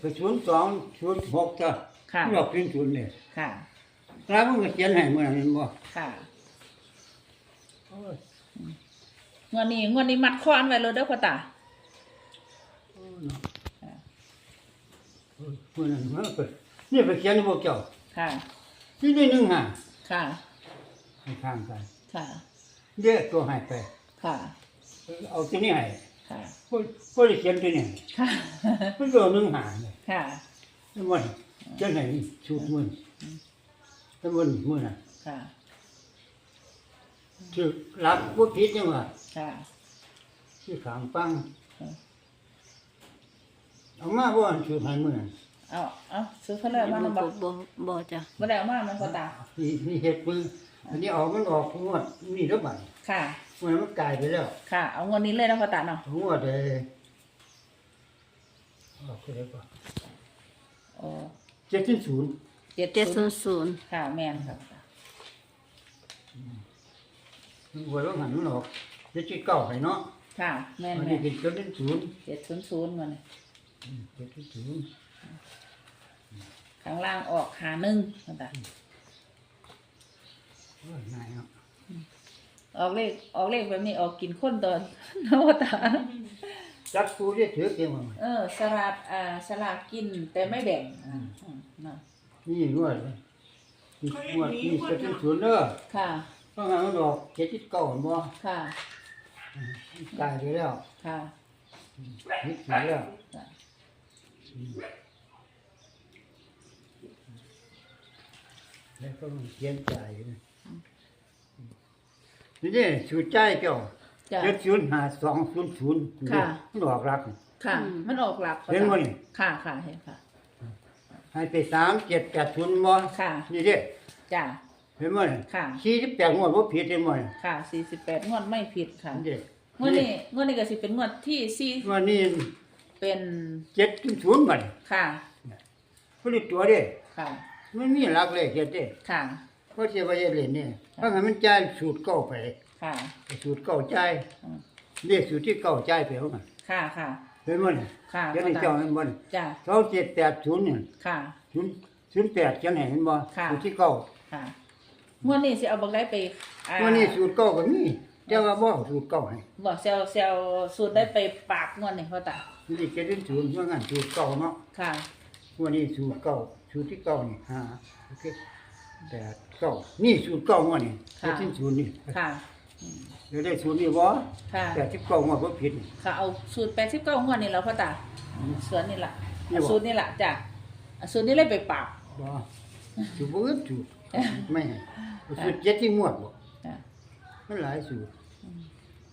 ไปศูนย์สองศูนย์หกจ้ะค่ะหลอกศูนย์ศูนย์เนี่ยค่ะ แล้วมันก็เขียนให้เมื่อนั้นเห็นบ่ค่ะโอ้ยงวดนี้งวดนี้มัดคอนไว้เลยเด้อพ่อตา โอ้ยเนาะโอ้ยเมื่อนั้นมันก็นี่ไปเขียนให้พวกเจ้าค่ะ ที่นี่หนึ่งห้าค่ะให้ข้างกันค่ะเดี๋ยวตัวให้ไป ค่ะ เอาตัวนี้ให้ ค่ะพวกพวกได้เขียนตัวนี้ให้ค่ะ มันตัวหนึ่งห้าเลยค่ะทั้งหมดเขียนให้ชุดมือทั้งหมดมือน่ะค่ะ คือรับบ่ผิดจังว่าค่ะที่ขางปังอืมเอามาบ่ชุดให้มือนั้นเอาเอาซื้อเขาเลยมาหนึ่งบาทบ่บ่จ้ะบ่ได้เอามามันพ่อตานี่นี่เฮ็ดมือ อันนี้ออกมันออกงวดนี่แล้วบัดค่ะมันมันกลายไปแล้วค่ะ เอางวดนี้เลยนะพ่อตาเนาะงวดเด้ออกได้ป่ะโอ้เจ็ดที่ศูนย์เจ็ดเจ็ดศูศูนนย์ย์ศูนย์ค่ะแม่นครับงวดแล้วหันมันออกเจ็ดที่เก้าให้เนาะค่ะ แม่นอันแม่นี้นเป็นเจ็ดที่ศูนย์เจ็ดศูนย์ศูนย์มาเนี่ยอืมเจ็ดที่ศูนย์ข้างล่างออกหาหนึ่งพ่อตา โอ้ยง่ายเนาะออกเลขออกเลขแบบนี้ออกกินคนตอนนะพ่อตา จักตัวเรียกถือเกี่ยวมาเออสลัดอ่าสลัดกินแต่ไม่แบ่งอ่าอืมเนาะนี่งวดเลยนี่งวดนี่เจ็ดที่ศูนย์เด้อค่ะเพราะงั้นมันออกเจ็ดที่เก้าเห็นบ่ค่ะกลายไปแล้วค่ะนี่ถือแล้วค่ะแล้วก็ต้องเขียนใจายนะ นี่นี่สูตรใจายเจ้าจ้ะ เจ็ดศูนย์ห้าสองศูนย์ศูนย์ค่ะ มันออกรักค่ะ มันออกหลักเห็นบ่นี่ค่ะค่ะเห็นค่ะ ให้ไปสามเจ็ดแปดศูนย์บ่ค่ะ นี่เด้จ้ะ เห็นบ่นี่ค่ะ สี่สิบแปดงวดบ่ผิดเห็นบ่นี่ค่ะสี่สิบแปดงวดไม่ผิดค่ะนี่เด้งวดนี้งวดนี้ก็สิเป็นงวดที่สี่งวันนี้เป็นเจ็ดถึงศูนย์บ่นี่ค่ะ ผลิตตัวเด้ค่ะมันมีหลักเลขเฮ็ดเด้ค่ะ เพราะสิว่าเฮ็ดเล่นนี่เพราะงั้นมันจ่ายสูตรเก่าไปค่ะ สูตรเก่าจ่ายอืมเลขสูตรที่เก่าจ่ายไปเอามาค่ะค่ะ เห็นบ่นี่ค่ะเดี๋ยวนี้เจ้าเห็นบ่นี่จ้ะสองเจ็ดแปดศูนย์นี่ค่ะ ศูนย์ศูนย์แปดเขียนให้เห็นบ่ค่ะ สูตรที่เก่าค่ะงวดนี้สิเอาบักได้ไปอ่าวันนี้สูตรเก่าก็มีแต่ว่าบ่เอาสูตรเก่าให้บอกเซลเซลสูตรได้ไปปราบงวดนี้พ่อตานี่เจ็ดถึงศูนย์ว่างั้นสูตรเก่าเนาะ ค่ะ วันนี้สูตรเก่าสูตรที่เก่านี่ห้าโอเค แปดเก้านี่สูตรเก่างวดนี่ค่ะเจ็ดถึงศูนย์นี่ค่ะ เดี๋ยวได้สูตรนี้บ่ค่ะ แปดสิบเก้างวดบ่ผิด ค่ะ เอาสูตรแปดสิบเก้างวดนี่แล้วพ่อตาสวนนี่แหละนี่บ่ สูตรนี่แหละจ้ะเอาสูตรนี้เลยไปปราบบ่สูตรบ่อึดสูตรไม่ให้สูตรเจ็ดที่งวดบ่จ้ะมันหลายสูตร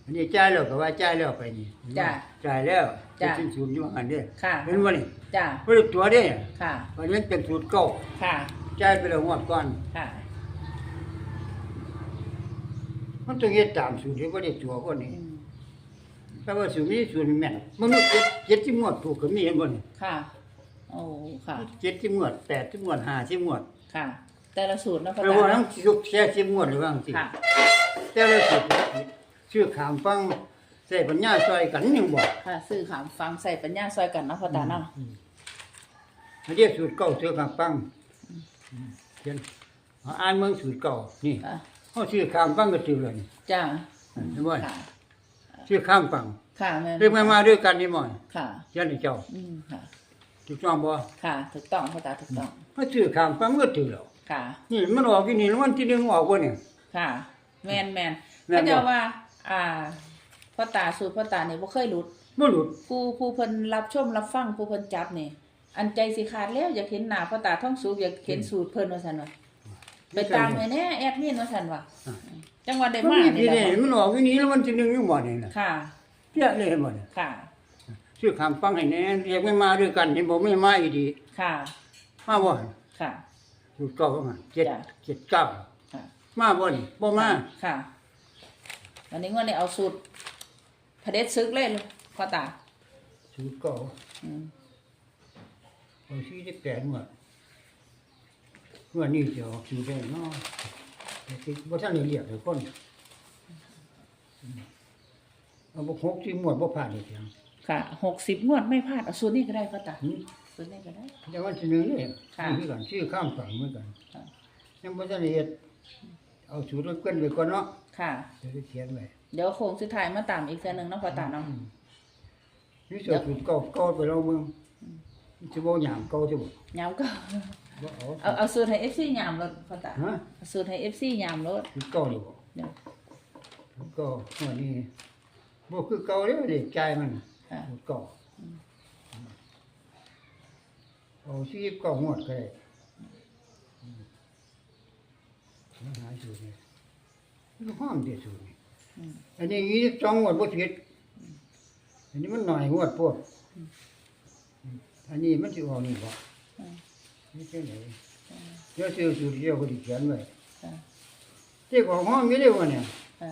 อันนี้จ่ายแล้วก็ว่าจ่ายแล้วไปนี่จ้ะจ่ายแล้วจ้ะเจ็ดถึงศูนย์อยู่อันเด้อค่ะ เห็นบ่นี่จ้ะบ่ได้ตัวเด้ ค่ะ วันนี้เป็นสูตรเก่าค่ะ จ่ายไปแล้วงวดก่อน ค่ะ มันต้องเฮ็ดตามสูตรที่บ่ได้ตัวคนนี้อืมถ้าว่าสูตรนี้สูตรแม่นมันมีเจ็ดเจ็ดที่งวดถูกก็มีเห็นบ่นี่ค่ะ โอ้ ค่ะ เจ็ดที่งวดแปดที่งวดห้าที่งวดค่ะ แต่ละสูตรเนาะพ่อแปลตาว่าทั้งเนาะสุกแช่ที่งวดหรือว่าจังซี่ค่ะ แต่ละสูตรชื่อขามฟังใส่ปัญญาซอยกันยังบ่ค่ะซื้อขามฟังใส่ปัญญาซอยกันเนาะพ่อตาเนาะอันนี้สูตรเก่าชื่อขามฟัง เขียนเอาอ่านเมืองสูตรเก่านี่ค่ะเฮาชื่อขามฟังก็ชื่อเลยนี่จ้าเห็นบ่ค่ะชื่อขามฟังค่ะแม่นเรียกมามาด้วยกันนี่หมดค่ะ เขียนให้เจ้าอืมค่ะ ถูกต้องบ่ค่ะถูกต้องพ่อตาถูกต้องเฮาชื่อขามฟังก็ถือแล้วค่ะ นี่มันออกที่นี่แล้ววันที่หนึ่งออกบ่เนี่ยค่ะ แมนแมนแม่นบ่ เขาเจะว่า อ่าพ่อตาสูตรพ่อตาเนี่ยบ่เคยหลุดบ่หลุดผู้ผู้เพิ่นรับชมรับฟังผู้เพิ่นจับนี่ อันใจสิขาดแล้วอยากเห็นหน้าพ่อตาท่องสูบอยากเห็นสูตรเพิ่นว่าซั่นว่าไปตามให้แน่แอดมินว่าซั่นว่าจังหวัดได้มันมามีนี่ที่แหละนี่มันออกที่นี่แล้ววันที่หนึ่งนี่บ่เนี่ยนะค่ะเพี้ยเลยบ่เนี่ยค่ะ ชื่อคำฟังให้แน่เรียกไม่มาด้วยกันเห็นบ่ไม่มาอีดีค่ะ มาบ่ค่ะสูตรเก่ามาเจ็ดจ้ะ เจ็ดเก้าค่ะมาบ่นี่บ่มาค่ะวันนี้งวดนี้เอาสูตรพระเด็จซึกเลยพ่อตาสูตรเก่าอืม เอาสี่สิบแปดหมดเมื่อนี้จะออกสูตรได้เนาะแต่ที่บ่ทันได้เรียกเลยคนเอาบ่หกที่หมวดบ่ผ่านเลยเพียง ค่ะหกสิบงวดไม่พลาดเอาสูตรนี้ก็ได้พ่อตาหึสูตรนี้ก็ได้ แต่วันที่หนึ่งนี่ค่ะนี่คือกันชื่อข้ามฝั่งเหมือนกันค่ะ ยังบ่ทันได้เฮ็ดเอาสูตรเกินไปก่อนเนาะค่ะ เดี๋ยวจะเขียนไว้เดี๋ยวโค้งสุดท้ายมาตามอีกเทื่อหนึงเนาะพ่อตาเนาะอืมนี่สูตรสูตรเก่าเก่าไปเราเบิ่งมันสิ บ่หยามเก่าสิบ่ยามก็บ่เอาเอาเอาสูตรให้ FC ยามรถพ่อตาฮะเอาสูตรให้ FC ยามรถสูตรเก่านี่บ่เดี๋ยวสูตรเก่า อันนี้บ่คือเก่าเด้อเด็กใจายมันค่ะสูตรเก่าเอาสิเก่างวดก็ได้อืมมาหาสูตรนี่มันห้อมเด้สูตรนี่อืมอันนี้ยี่สิบสองงวดบ่ผิดอันนี้มันหน่อยงวดโพดอันนี้มันสิออกนี่บ่อืมนี่จังได๋เดี๋ยวซื้อสูตรเดียวก็สิเขียนไว้ค่ะเที่ของห้องมีเด้วะเนี่ยค่ะ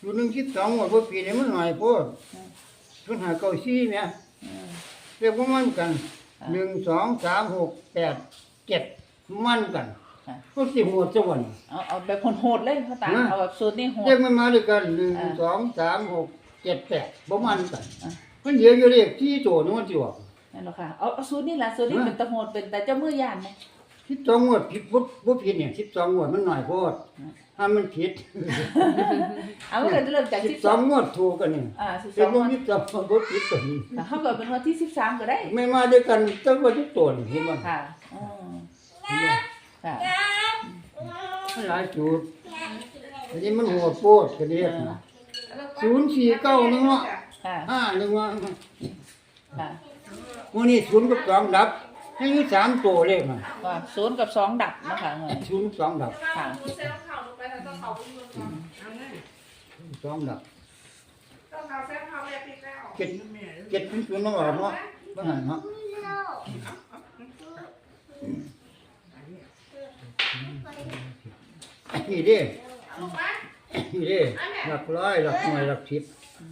อยู่หนึ่งสิบสองงวดบ่ผิดนี่มันหน่อยโพดอืมทุนหาเก้าสี่แหม่อืมเรียกว่ามันกันค่ะหนึ่งสองสามหกแปดเจ็ดมันกันค่ะก็สิโหดซะวันเอาเอาแบบโหดๆเลยพ่อตาฮะเอาแบบสูตรนี้โหดเรียกมันมาด้วยกันหนึ่งอ่าสองสามหกเจ็ดแปดบ่มันกันอะมันเดี๋ยวอยู่เลขที่ตัวนึงมันสิออก นั่นแหละค่ะเอาเอาสูตรนี้ล่ะสูตรนี้ฮะเป็นตะโหดเป็นแต่เจ้ามือยานไหมสิบสองงวดผิดบ่บ่ผิดเนี่ยสิบสองงวดมันหน่อยโพดอืมถ้ามันผิดเอามันก็จะเริ่มจากสิสิบบสสอองงงวดถูกกันนี่อ่าสิบสเป็นองบ่วันสิบสองบ่ผิดตัวนี้แต่เขาเกิดเป็นวันที่สิบสามก็ได้ ไม่มาด้วยกันตั้งว่าทุกตัวนี่เห็นบ่ค่ะอืมเห็นบ่ค่ะมันหลายจุดอันนี้มันหัวโพดกันเรียกนะศูนย์สี่เก้านึงเนาะค่ะห้านึงว่าค่ะ วันนี้ศูนย์กับสองดับให้มีสามตัวเลขน่ะว่าศูนย์กับสองดับนะคะเงินศูนย์สองดับค่ะเส้นข่าวลงไปแล้วต้องเขาไปยืนก่อนเอาไงสองดับต้องเขาเส้นข่าวแบบนี้แล้วเจ็ดเจ็ดเป็นศูนย์น้องออกเนาะบ่หันเนาะนี่เด้ลูกไหมนี่เด้หลักร้อยหลักหน่วยหลักสิบ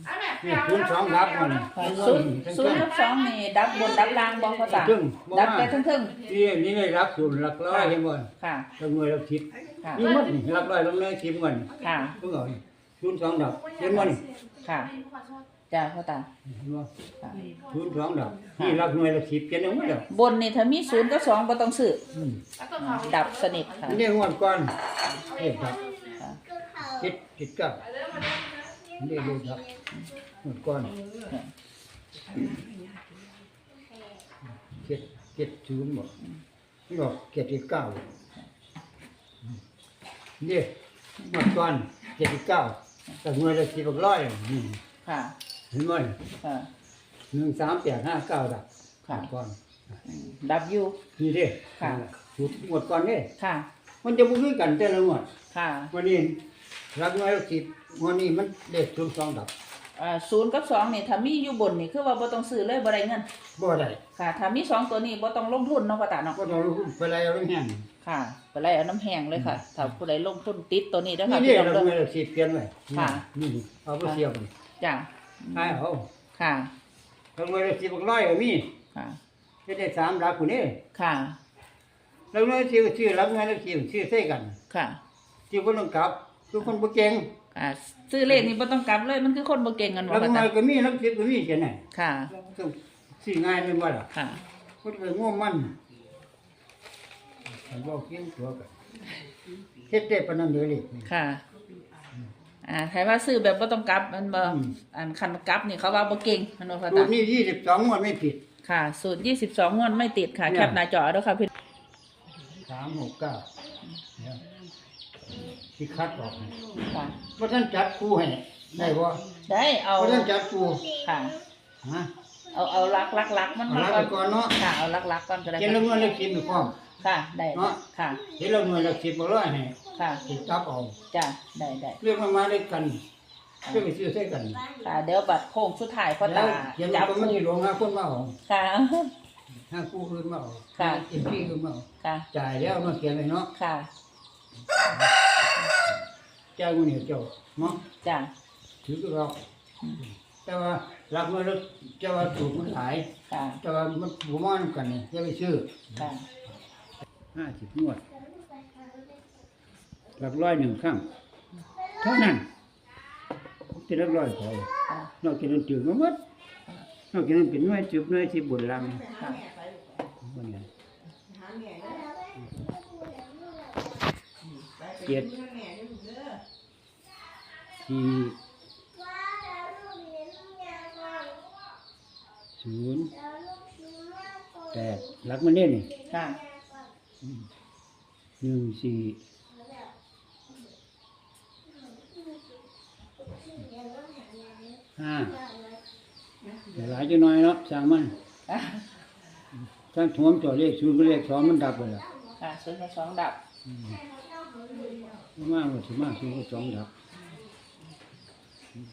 เอาแม่ นี่ศูนย์สองดับมันค่ะศูนย์ศูนย์กับสองนี่ดับบนดับล่างบอกเขาตาครึ่งบ่ดับมาแต่ทั้งทึ่งนี่นี่ได้รับศูนย์หลักร้อยเห็นบ่ๆค่ะหลักหน่วยหลักสิบค่ะ นี่มันนี่หลักร้อยหลักหน่วยสิบมันค่ะ เพิ่งเอานี่ศูนย์สองดับเห็นบ่นี่ค่ะ จ้าพ่อตา เห็นบ่ค่ะ ศูนย์สองดับนี่หลักหน่วยหลักสิบเจ็ดเอาหมดแล้วบนนี่ถ้ามีศูนย์กับสองบ่ต้องซื้อ อืมแล้วต้องเขาดับสนิทค่ะนี่งวดก่อนเฮ็ดดับค่ะ เจ็ดเจ็ดเก้านี่ เลยดับงวดก่อนเจ็ดเจ็ดศูนย์บ่นี่บอกเจ็ดเจ็ดเก้านี่งวดก่อนเจ็ดเจ็ดเก้าแต่หน่วยละสิบร้อยนี่ค่ะเห็นบ่ค่ะหนึ่งสามแปดห้าเก้าดับค่ะงวดก่อน ดับยูนี่เด้ค่ะชุดงวดก่อนเด้ค่ะ มันจะบ่คือกันแต่ละงวดค่ะวันนี้ รักน้อยละสิบวันนี้มันเลขศูนย์สองดับอ่าศูนย์กับสองนี่ถ้ามีอยู่บนนี่คือว่าบ่ต้องซื้อเลยบ่ได้เงินบ่ได้ค่ะถ้ามีสองตัวนี้บ่ต้องลงทุนเนาะพ่อตาเนาะก็ต้องรู้ไปไล่เอาเรื่องแห้งค่ะไปไล่เอาน้ำแห้งเลยค่ะถ้าผู้ใดลงทุนติดตัวนี้เด้อนี่ค่ะนี่พี่น้องเราเด้อไม่ได้สิเปลี่ยนไว้ค่ะนี่เอาไปเสียบนี่จ้ะให้เอาค่ะเราไม่ได้สิบร้อยก็มีค่ะเฮ็ดได้สามหลักผู้นี้ค่ะเราไม่ได้สิชื่อหลักน้อยละสิบชื่อใส่กันค่ะที่บ่ต้องกลับ คือคนบ่เก่งอ่าซื้อเลขนี่บ่ต้องกลับเลยมันคือคนบ่เก่งกันหลัว่ากพ่อน้ตาอยก็มีหลักสิบก็มีแค่นั้นค่ะต้องสิง่ายแม่นบ่ล่ะค่ะ คนไปง่วงมันมันบ่เก่งตัวกันเฮ็ดได้ปานนั้นเด้อนี่ ค่ะ อ่าใครว่าซื้อแบบบ่ต้องกลับมันบ่อืม อันคันกลับนี่เขาว่าบ่เก่งมันว่าพ่อสูตาตรนี้ยี่สิบสองงวดไม่ผิด ค่ะสูตร22งวดไม่ติดค่ะ เนี่ย แคปหน้าจอเด้อค่ะพี่สามหกเก้าเนี่ย ที่คัดออกค่ะว่าท่านจัดครูให้ได้บ่ได้เอาว่าท่านจัดครูค่ะ ฮะเอาเอาลักลักลักมันเอามาละก่อนไปก่อนเนาะค่ะเอาลักลักก่อนก็ได้เห็นแล้วเงินเลขสิบมีความค่ะได้เนาะค่ะเห็นแล้วเงินเลขสิบบ่ร้อยให้ค่ะสิจับเอาจ้ะได้ได้เรื่องมันมาด้วยกันเรื่องไปซื้อใส่กันค่ะเดี๋ยวบัดโค้งสุดท้ายพ่อแล้ตาวเขียนจับก็มันสิหลงหาคนมาเอาค่ะหาผู้อื่นมาเอาค่ะเอ็มพีอื่นมาเอาค่ะจ่ายแล้วมาเขียนไว้เนาะค่ะ จ่ายมื้อนี้เจ้าเนาะจ้ะถือก็เราแต่ว่ารับเงินแล้วเจ้าว่าถูกมันหลายค่ะแต่ว่ามันบ่มานํกันนี่อย่าไปซื้อค่ะห้าสิบงวดหลักร้อยหนึ่งครั้งเท่านั้นเป็นหลักร้อยพอค่ะนอกจากนั้นจืดมาหมดนอกจากนั้นเป็นหน่วยจืบหน่วยที่บนลังค่ะว่าไงหาแม่เด้อเจ็ด หาแม่เด้อลูกเด้อ สี่ศูนย์แปดรักมันเล่นนี่ค่ะหนึ่งสี่ห้าแต่หลายจะน้อยเนาะสร้างมันถ้าถ่วมตัวเลขศูนย์กับเลขสองมันดับไปแล้วค่ะศูนย์กับสองดับมากกว่าถึงมากศูนย์กับสองดับ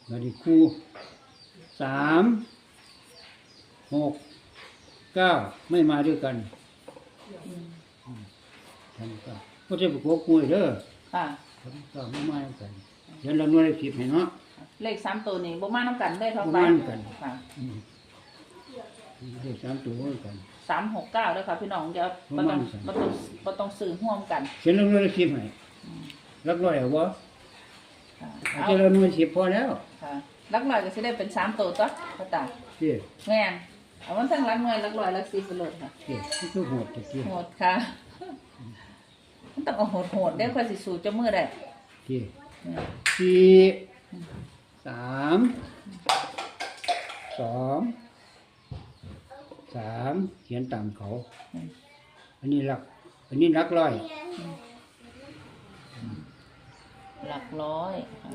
มาดีคู่สามหกเก้าไม่มาด้วยกันทำก็ก็จะประกอบคุยเด้อค่ะ ทำก็ไม่มาด้วยกันเดี๋ยวเราหน่วยสิบให้เนาะ เลขสามตัวนี้บ่มาน้ำกันได้เท่าบ่ไปมาน้ำกัน ค่ะอืมเลขสามตัวเหมือนกัน สามหกเก้าด้วยค่ะพี่น้องเดี๋ยวบ่บ่ต้องมาน้ำกัน บ่ต้องบ่ต้องซื้อห่วมกัน เขียนลงหน่วยสิบให้รักร้อยเอาบ่ค่ะอาเจราหน่วยสิบพอแล้วค่ะลักลอยก็สิได้เป็นสามตัวตัวพ่อตาเจ๊แม่นเอามันทั้งลักหน่วยลักลอยลักสี่ไปโลดค่ะเจ๊ที่คือโหดเจ๊โหดค่ะมันต้องเอาโหดโหดๆได้ค่อยสิสูจะมือได้เจ๊อืมสี่สามสองสามเขียนตามเขา อันนี้หลัก อันนี้หลักร้อย หลักร้อยค่ะ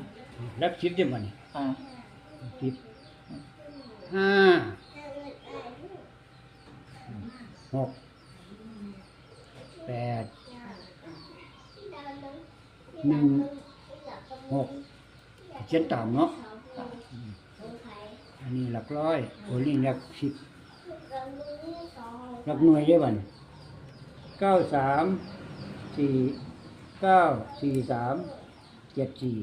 หลักสิบจะมันค่ะสิบห้าหกแปดหนึ่งหกเขียนตามเนาะอันนี้หลักร้อยโอ้นี่หลักสิบหลักหน่วยได้บันเก้าสามสี่เก้าสี่สาม เจ็ดสี่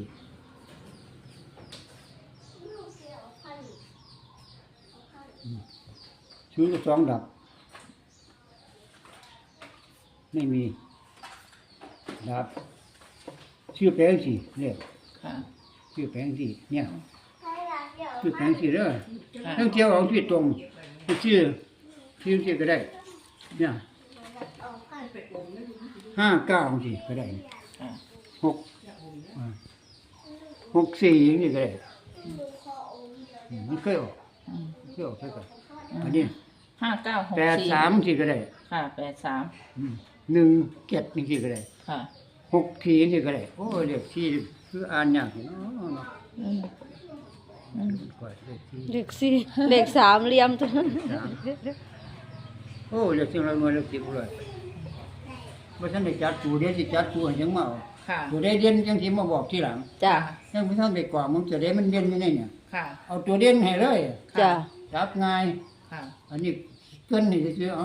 อืมชุดละสองดับ ไม่มี ดับ ชื่อแปลงสี่เรียกค่ะ ชื่อแปลงสี่เนี่ย ชื่อแปลงสี่เด้อค่ะ ทั้งเที่ยวเอาที่ตรงชื่อชื่อที่ก็ได้ เนี่ยห้าเก้าสิก็ได้ค่ะ หกอ่า หกสี่อย่างนี้ก็ได้อืมมันเคยออกอืมเคยออกใช่กันอันนี้ห้าเก้าหกแปดสี่สามสิก็ได้ค่ะแปดสามอืมหนึ่งเจ็ดนี่สิก็ได้ค่ะหกสี่นี่ก็ได้โอ้ยเรียกสี่คืออ่านยากเนาะเนาะอืมอืมกว่าเลขสี่เลขสี่เลขสามเหลี่ยมตัวนั้นสามโอ้เรียกสิ่งละหน่วยเรียกสิบเลยเมื่อท่านได้จัดตัวเดี๋ยวสิจัดตัวให้ยังมาเอา ค่ะ ตัวได้เด่นจังสิมาบอกทีหลังจ้ะยังไม่ทันได้กว่ามึงจะได้มันเด่นยังไงเนี่ยค่ะ เอาตัวเด่นให้เลยจ้ะจับง่ายค่ะ อันนี้เกินนี่ซื้อเอา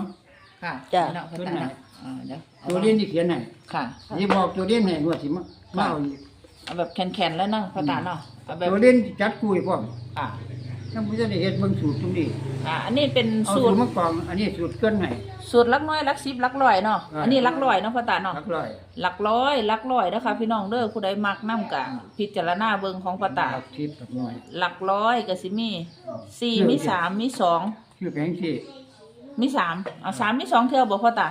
ค่ะจ้ะ เนาะพ่อตาเนาะอ่าเดี๋ยวอาตัวเด่นที่เขียนให้ค่ะ นี่บอกตัวเด่นให้งวดสิมามาเอาอีกเอาแบบแข็งๆแล้วเนาะพ่อตาเนาะเอาแบบตัวเด่นจัดคุยพร้อมค่ะ ยังไม่ทันได้เฮ็ดเบิ่งสูตรตรงนี้อ่าอันนี้เป็นเอาสูสูตตรรมากอง อันนี้สูตรเกินให้ สูตรลักน้อยลักสิบลักร้อยเนาะอ่า อันนี้ลักร้อยเนาะพ่อตาเนาะหลักร้อยหลักร้อยหลักร้อยนะคะพี่น้องเด้อผู้ใดมักน้ำกลางพิจารณาเบิ่งของพ่อตาหลักสิบหลักหน่อยหลักร้อยก็สิมีสี่มีสามมีสองชื่อแผงสิมีสามเอาสามมีสองเท่าบ่พ่อตา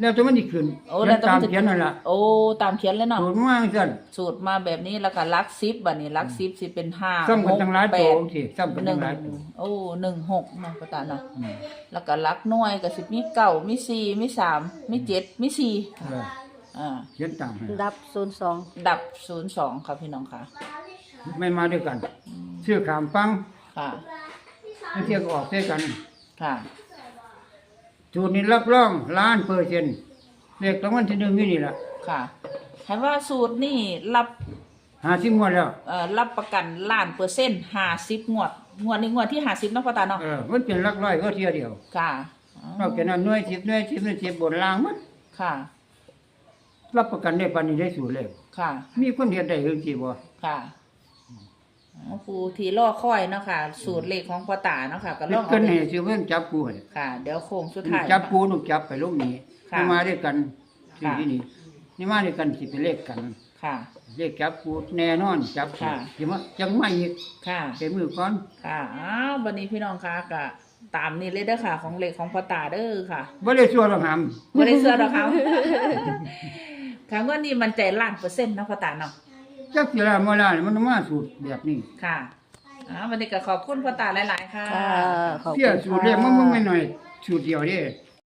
แล้วจะมันสิขึ้นโอ้เขีแล้ยวนแต่ตามมันจะเขียนนั่นล่ะโอ้ตามเขียนเลยเนาะสูตรมาจังซั่นสูตรมาแบบนี้แล้วก็ลักสิบบัดนี้ลักสิบสิเป็นห้าซ้ำกันทั้งหลายแปตัวดสิซ้ำกันหทั้นึ่งงหลายตัวโอ้หนึ่งหกเนาะพ่อตาเนาะอืมแล้วก็ลักหน่วยก็สิมีเก้ามีสี่มีสามมีเจ็ดมีสี่เอออ่าเขียนตามให้ดับศูนย์สองดับศูนย์สองค่ะพี่น้องค่ะไม่มาด้วยกันชื่อขามฟังค่ะไม่เที่ยวก็ออกด้วยกันค่ะ สูตรนี้รับรองล้านเปอร์เซ็นต์เลขรางวัลที่หนึ่งนี่นี่แหละค่ะให้ว่าสูตรนี่รับหาสิบงวดแล้ว เอ่อรับประกันล้านเปอร์เซ็นต์ห้าสิบงวด งวดนี้งวดที่ห้าสิบนาะพ่อตาเนาะ เออ มันเป็นหลักร้อยก็เที่ยวเดียว ค่ะอ๋อนอกจากนั้นหน่วยสิบหน่วยสิบหน่วยสิบบนล่างมันค่ะ รับประกันได้ปานนี้ได้สูตรเลยค่ะ มีคนเห็นได้เรื่องที่บ่ค่ะ อ๋อครูทีล่อค่อยเนาะค่ะ สูตรเลขของพ่อตาเนาะค่ะ ก็ลเฮ็อดงเกิเอานเลให้ขสิเพิ่นจับกูให้ค่ะ เดี๋ยวโค้งสุดท้าย จับกูนุกจับไปลงนี้ค่ะนี่มาด้วยกันที่ค่ะ ที่นี่นี่มาด้วยกันสิเป็นเลขกันค่ะ เลขจับกูแน่นอนจับกูค่ะ สิมาจังมาอีกค่ะเป็นมือก่อน ค่ะ อ้าว วันนี้พี่น้องคะกะตามนี้เลยเด้อค่ะ ของเลขของพ่อตาเด้อค่ะบ่ได้ชัวร์หรอกหามบ่ได้เสื้อดอกเขาค่ะงวดนี้มันใจล้านเปอร์เซ็นต์เนาะพ่อตาเนาะ จักสิละเมื่อไรมันมาสูตรแบบนี้ค่ะอ่าวันนี้ก็ขอบคุณพ่อตาหลาย ๆ ค่ะ ค่ะขอบเสียคุณสูตรเรียกมันค่ะ มันไม่หน่อยสูตรเดียวเด้ค